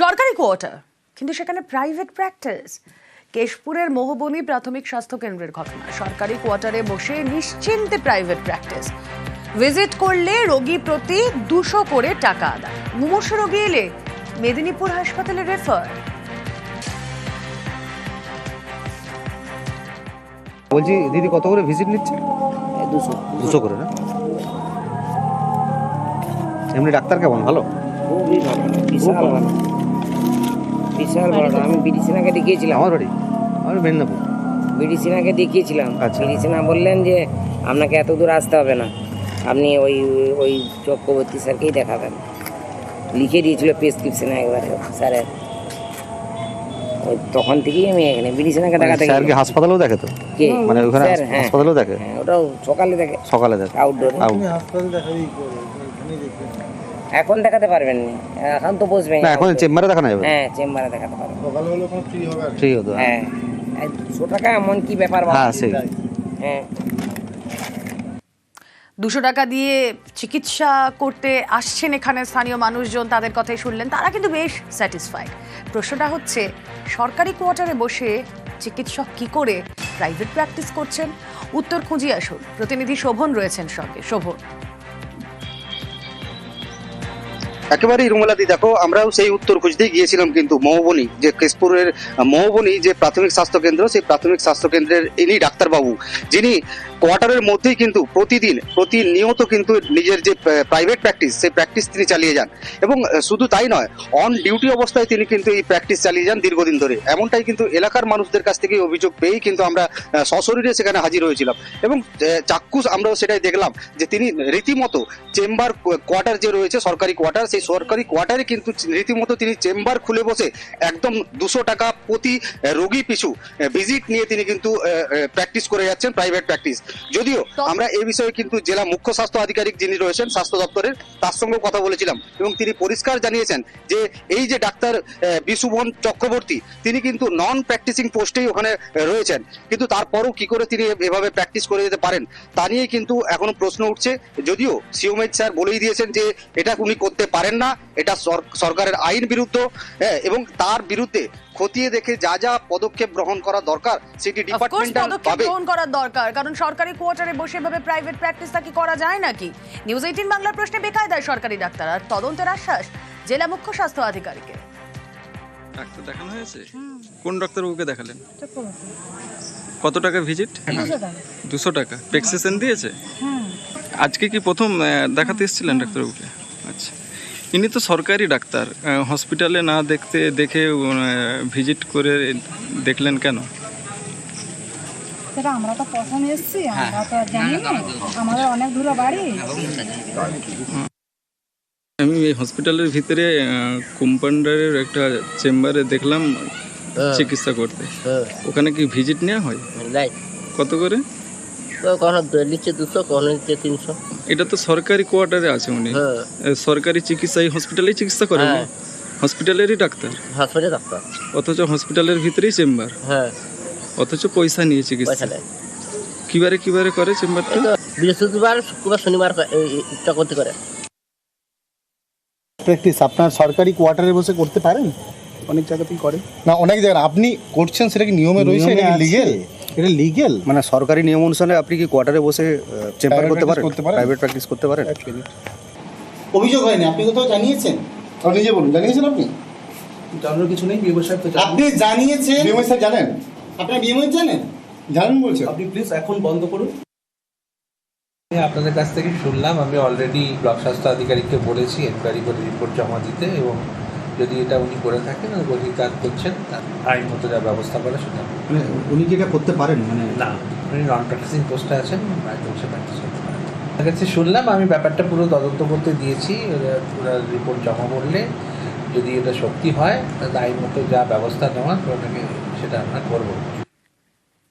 সরকারি কোয়ার্টার কিন্তু সেখানে প্রাইভেট প্র্যাকটিস কেশপুরের মোহবনী প্রাথমিক স্বাস্থ্য কেন্দ্রের ঘটনা। সরকারি কোয়ার্টারে বসে নিশ্চিন্তে প্রাইভেট প্র্যাকটিস ভিজিট করলে রোগী প্রতি দুশো করে টাকা আদায়। মুমূর্ষ রোগী এলে মেদিনীপুর হাসপাতালে রেফার বলছি দিদি কত করে ভিজিট নিচ্ছে? দুশো। দুশো করে না? এমনি ডাক্তার কেমন? ভালো? খুবই ভালো। বিশাল ভালো আমি বিডিসিনাকে দেখিয়েছিলাম। আমার বাড়ি? আমার মেদিনীপুর। বিডিসিনাকে দেখিয়েছিলাম। আচ্ছা। বিডিসিনা বললেন যে আপনাকে এত দূর আসতে হবে না। আপনি ওই ওই চক্রবর্তী স্যারকেই দেখাবেন। লিখে দিয়েছিল প্রেসক্রিপশনে একবারে স্যারের। ওই তখন থেকেই আমি এখানে বিডিসিনাকে দেখাতে স্যার কি গেছি। হাসপাতালেও দেখে তো? কে? মানে ওখানে হ্যাঁ। হাসপাতালেও দেখে? হ্যাঁ ওটাও সকালে দেখে। সকালে দেখে। আউটডোরে আউট এখন দেখাতে পারবেন না। এখন তো বসবেন না এখন চেম্বারে দেখানো যাবে। হ্যাঁ চেম্বারে দেখাতে পারবেন। ঠিক হতো হ্যাঁ। এই দুশো টাকা এমন কি ব্যাপার হ্যাঁ সেই। হ্যাঁ। দুশো টাকা দিয়ে চিকিৎসা করতে আসছেন এখানে স্থানীয় মানুষজন তাদের কথাই শুনলেন। তারা কিন্তু বেশ স্যাটিসফাইড প্রশ্নটা হচ্ছে সরকারি কোয়ার্টারে বসে চিকিৎসক কি করে প্রাইভেট প্র্যাকটিস করছেন? উত্তর খুঁজিয়ে আসুন। প্রতিনিধি শোভন রয়েছেন সঙ্গে। শোভন। একেবারেই রুমেলাদি, দেখো, আমরাও সেই উত্তর খুঁজতেই গিয়েছিলাম কিন্তু মহবনী, যে কেশপুরের, মহবনী যে প্রাথমিক স্বাস্থ্য কেন্দ্র, সেই প্রাথমিক স্বাস্থ্য কেন্দ্রের ইনি ডাক্তারবাবু। যিনি কোয়ার্টারের মধ্যেই কিন্তু প্রতিদিন, প্রতিনিয়ত কিন্তু নিজের যে প্রাইভেট প্র্যাকটিস সেই প্র্যাকটিস তিনি চালিয়ে যান। এবং শুধু তাই নয় অন ডিউটি অবস্থায় তিনি কিন্তু এই প্র্যাকটিস চালিয়ে যান দীর্ঘদিন ধরে। এমনটাই কিন্তু এলাকার মানুষদের কাছ থেকে অভিযোগ পেয়েই কিন্তু আমরা সশরীরে সেখানে হাজির হয়েছিলাম। এবং চাক্ষুষ আমরাও সেটাই দেখলাম যে তিনি রীতিমতো চেম্বার, কোয়ার্টার যে রয়েছে, সরকারি কোয়ার্টার সেই সরকারি কোয়ার্টারে কিন্তু রীতিমতো তিনি চেম্বার খুলে বসে একদম দুশো টাকা প্রতি রোগী পিছু ভিজিট নিয়ে তিনি কিন্তু প্র্যাকটিস করে যাচ্ছেন প্রাইভেট প্র্যাকটিস যদিও আমরা এই বিষয়ে কিন্তু জেলা মুখ্য স্বাস্থ্য আধিকারিক যিনি রয়েছেন স্বাস্থ্য দপ্তরের তার সঙ্গেও কথা বলেছিলাম। এবং তিনি পরিষ্কার জানিয়েছেন যে এই যে ডাক্তার বিশুভন চক্রবর্তী তিনি কিন্তু নন প্র্যাকটিসিং পোস্টেই ওখানে রয়েছেন। কিন্তু তারপরও কি করে তিনি এভাবে প্র্যাকটিস করে যেতে পারেন তা নিয়ে কিন্তু এখনও প্রশ্ন উঠছে। যদিও সিওমেজ স্যার বলেই দিয়েছেন যে এটা উনি করতে পারেন না। এটা সরকারের আইন বিরুদ্ধ হ্যাঁ, এবং তার বিরুদ্ধে খতিয়ে দেখে যা যা পদক্ষেপ গ্রহণ করা দরকার সেটি ডিপার্টমেন্টাল ভাবে। গ্রহণ করার দরকার কারণ সরকারি কোয়ার্টারে বসে এভাবে প্রাইভেট প্র্যাকটিসটা কি করা যায় নাকি? নিউজ এইটিন বাংলার প্রশ্নে বেকায় বেকায়দায় সরকারি ডাক্তার আর তদন্তের আশ্বাস জেলা মুখ্য স্বাস্থ্য আধিকারিকের। ডাক্তার দেখানো হয়েছে? কোন ডাক্তারবাবুকে দেখালেন? কত টাকা ভিজিট দুশো টাকা। প্রেসক্রিপশন দিয়েছে? আজকে কি প্রথম দেখাতে এসেছিলেন ডাক্তারবাবুকে? আচ্ছা। ইনি তো সরকারি ডাক্তার হসপিটালে না দেখতে দেখে ভিজিট করে দেখলেন কেন? সেটা আমরা তো প্রথম এসছি আমরা তো জানি না। আমাদের অনেক দূরে বাড়ি। আমি এই হসপিটালের ভিতরে কম্পাউন্ডারের একটা চেম্বারে দেখলাম চিকিৎসা করতে। ওখানে কি ভিজিট নেওয়া হয়? কত করে? কখনো দু- দুশো কখনো নিচ্ছে তিনশো? এটা তো সরকারি কোয়ার্টারে আছে উনি। হ্যাঁ। সরকারি চিকিৎসা এই হসপিটালেই চিকিৎসা করেন। হসপিটালেরই ডাক্তার? হসপিটালে ডাক্তার। অথচ হসপিটালের ভিতরেই চেম্বার? হ্যাঁ। অথচ পয়সা নিয়ে চিকিৎসা। কিবারে কিবারে করে চেম্বারটা? বৃহস্পতিবার শুক্রবার শনিবার ক- এই- এই করে প্র্যাকটিস আপনার সরকারি কোয়ার্টারে বসে করতে পারেন? অনেক জায়গাতেই করে। না অনেক জায়গায় আপনি করছেন সেটা কি নিয়মে রয়েছে? এটা কি লিগেল এটা লিগেল মানে সরকারি নিয়ম অনুসারে আপনি কি কোয়ার্টারে বসে চেম্বার করতে পারেন? প্রাইভেট প্র্যাকটিস করতে পারেন? অভিযোগ হয়নি আপনি কোথাও জানিয়েছেন? আপনি নিজে বলুন জানিয়েছেন আপনি? জানানোর কিছু নেই বিয়ে সাহেব তো আপনি জানিয়েছেন? বিএমএস জানেন। আপনি বিএমএস জানেন? জানেন বলছেন আপনি প্লিজ এখন বন্ধ করুন। আপনাদের কাছ থেকে শুনলাম আমি অলরেডি ব্লক স্বাস্থ্য আধিকারিককে বলেছি এনকোয়ারি করে রিপোর্ট জমা দিতে এবং যদি এটা উনি করে থাকেন অধিকার করছেন আইন মতো যা ব্যবস্থা করে সেটা। মানে উনি কি এটা করতে পারেন? মানে না উনি নন প্র্যাকটিসিং পোস্টে আছেন একদম সে প্র্যাকটিস করতে পারেন। কাছে শুনলাম আমি ব্যাপারটা পুরো তদন্ত করতে দিয়েছি ওরা রিপোর্ট জমা করলে যদি এটা সত্যি হয় তাহলে আইন মতো যা ব্যবস্থা নেওয়া ওটাকে সেটা আমরা করব।